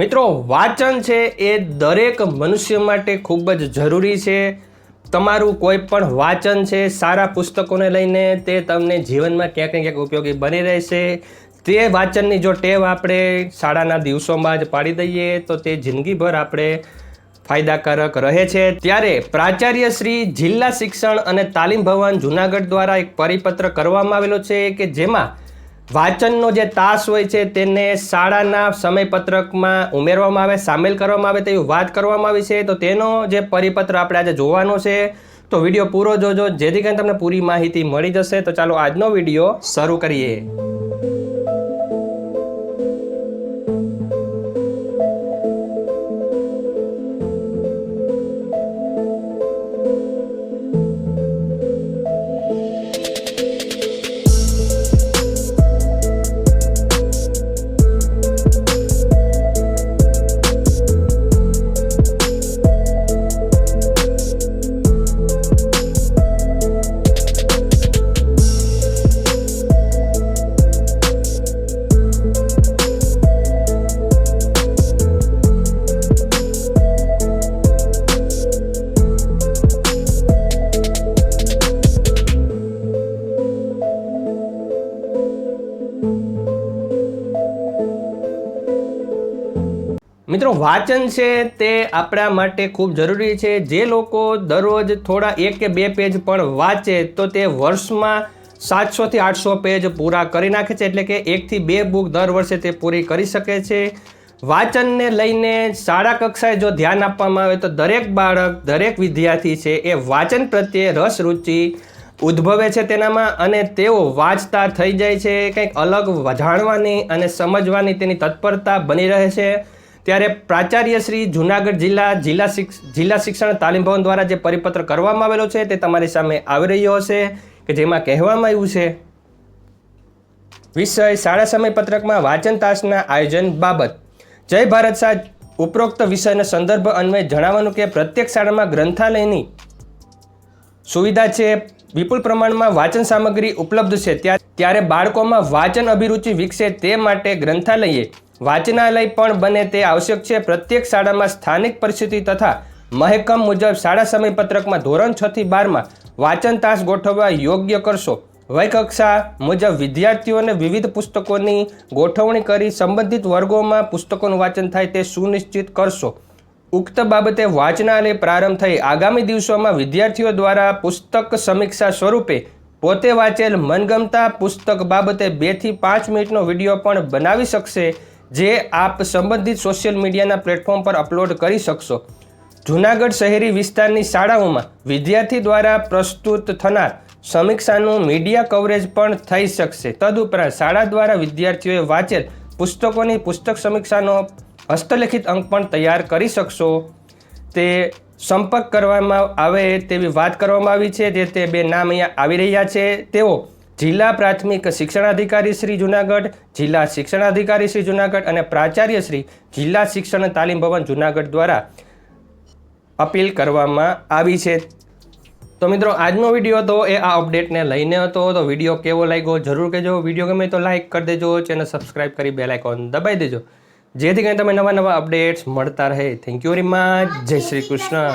મિત્રો, વાંચન છે એ દરેક મનુષ્ય માટે ખૂબ જ જરૂરી છે. તમારું કોઈ પણ વાંચન છે, સારા પુસ્તકોને લઈને તે તમને જીવનમાં ક્યાંક ને ક્યાંક ઉપયોગી બની રહેશે. તે વાંચનની જો ટેવ આપણે શાળાના દિવસોમાં જ પાડી દઈએ, તો તે જિંદગીભર આપણે ફાયદાકારક રહે છે. ત્યારે પ્રાચાર્ય શ્રી જિલ્લા શિક્ષણ અને તાલીમ ભવન જુનાગઢ દ્વારા એક પરિપત્ર કરવામાં આવેલો છે કે જેમાં વાંચનનો જે તાસ હોય છે તેને શાળાના સમયપત્રકમાં ઉમેરવામાં આવે, સામેલ કરવામાં આવે તેવી વાત કરવામાં આવી છે. તો તેનો જે પરિપત્ર આપણે આજે જોવાનો છે, તો વીડિયો પૂરો જોજો. જેથી કરીને તમને પૂરી માહિતી મળી જશે. તો ચાલો આજનો વીડિયો શરૂ કરીએ. મિત્રો, વાંચન છે તે આપણા માટે ખૂબ જરૂરી છે. જે લોકો દરરોજ થોડા એક કે બે પેજ પણ વાંચે તો તે વર્ષમાં સાતસોથી આઠસો પેજ પૂરા કરી નાખે છે. એટલે કે એકથી બે બુક દર વર્ષે તે પૂરી કરી શકે છે. વાંચનને લઈને શાળા કક્ષાએ જો ધ્યાન આપવામાં આવે તો દરેક બાળક, દરેક વિદ્યાર્થી છે એ વાંચન પ્રત્યે રસ, રુચિ ઉદ્ભવે છે તેનામાં અને તેઓ વાંચતા થઈ જાય છે, કંઈક અલગ જાણવાની અને સમજવાની તેની તત્પરતા બની રહે છે. ત્યારે પ્રાચાર્ય શ્રી જુનાગઢ જિલ્લા જિલ્લા શિક્ષ, જિલ્લા શિક્ષણ તાલીમ ભવન દ્વારા જે પરિપત્ર કરવામાં આવેલો છે તે તમારી સામે આવી રહ્યો હશે, કે જેમાં કહેવામાં આવ્યું છે, વિષય શાળા સમયપત્રકમાં વાંચન તાસના આયોજન બાબત. જય ભારત શાહ, ઉપરોક્ત વિષયના સંદર્ભ અન્વયે જણાવવાનું કે પ્રત્યેક શાળામાં ગ્રંથાલયની સુવિધા છે વિપુલ પ્રમાણમાં વાચન સામગ્રી ઉપલબ્ધ છે. ત્યાં- ત્યારે બાળકોમાં વાંચન અભિરુચિ વિકસે તે માટે ગ્રંથાલયે વાચનાલય પણ બને તે આવશ્યક છે. પ્રત્યેક શાળામાં સ્થાનિક પરિસ્થિતિ તથા મહેકમ મુજબ શાળા સમયપત્રકમાં ધોરણ છ થી બારમાં વાચન તાસ ગોઠવવા યોગ્ય કરશો. વય કક્ષા મુજબ વિદ્યાર્થીઓને વિવિધ પુસ્તકોની ગોઠવણી કરી સંબંધિત વર્ગોમાં પુસ્તકોનું વાંચન થાય તે સુનિશ્ચિત કરશો. ઉક્ત બાબતે વાંચનાલય પ્રારંભ થઈ આગામી દિવસોમાં વિદ્યાર્થીઓ દ્વારા પુસ્તક સમીક્ષા સ્વરૂપે પોતે વાંચેલ મનગમતા પુસ્તક બાબતે બેથી પાંચ મિનિટનો વીડિયો પણ બનાવી શકશે, જે આપ સંબંધિત સોશિયલ મીડિયાના પ્લેટફોર્મ પર અપલોડ કરી શકશો. જૂનાગઢ શહેરી વિસ્તારની શાળાઓમાં વિદ્યાર્થી દ્વારા પ્રસ્તુત થનાર સમીક્ષાનું મીડિયા કવરેજ પણ થઈ શકશે. તદુપરાંત શાળા દ્વારા વિદ્યાર્થીઓએ વાંચેલ પુસ્તકોની પુસ્તક સમીક્ષાનો હસ્તલિખિત અંક પણ તૈયાર કરી શકશો. તે સંપર્ક કરવામાં આવે તેવી વાત કરવામાં આવી છે, જે તે બે નામ અહીંયા આવી રહ્યા છે. તેઓ જિલ્લા પ્રાથમિક શિક્ષણાધિકારી શ્રી જુનાગઢ, જિલ્લા શિક્ષણાધિકારી શ્રી જુનાગઢ અને પ્રાચાર્ય શ્રી જિલ્લા શિક્ષણ તાલીમ ભવન જુનાગઢ દ્વારા અપીલ કરવામાં આવી છે. તો મિત્રો, આજનો વીડિયો હતો એ આ અપડેટને લઈને હતો. તો વીડિયો કેવો લાગ્યો જરૂર કહેજો. વીડિયો ગમે તો લાઇક કરી દેજો. ચેનલ સબસ્ક્રાઇબ કરી બેલાઇકોન દબાઈ દેજો. જેથી કરીને તમે નવા નવા અપડેટ્સ મળતા રહે. થેન્ક યુ વેરી મચ જય શ્રી કૃષ્ણ.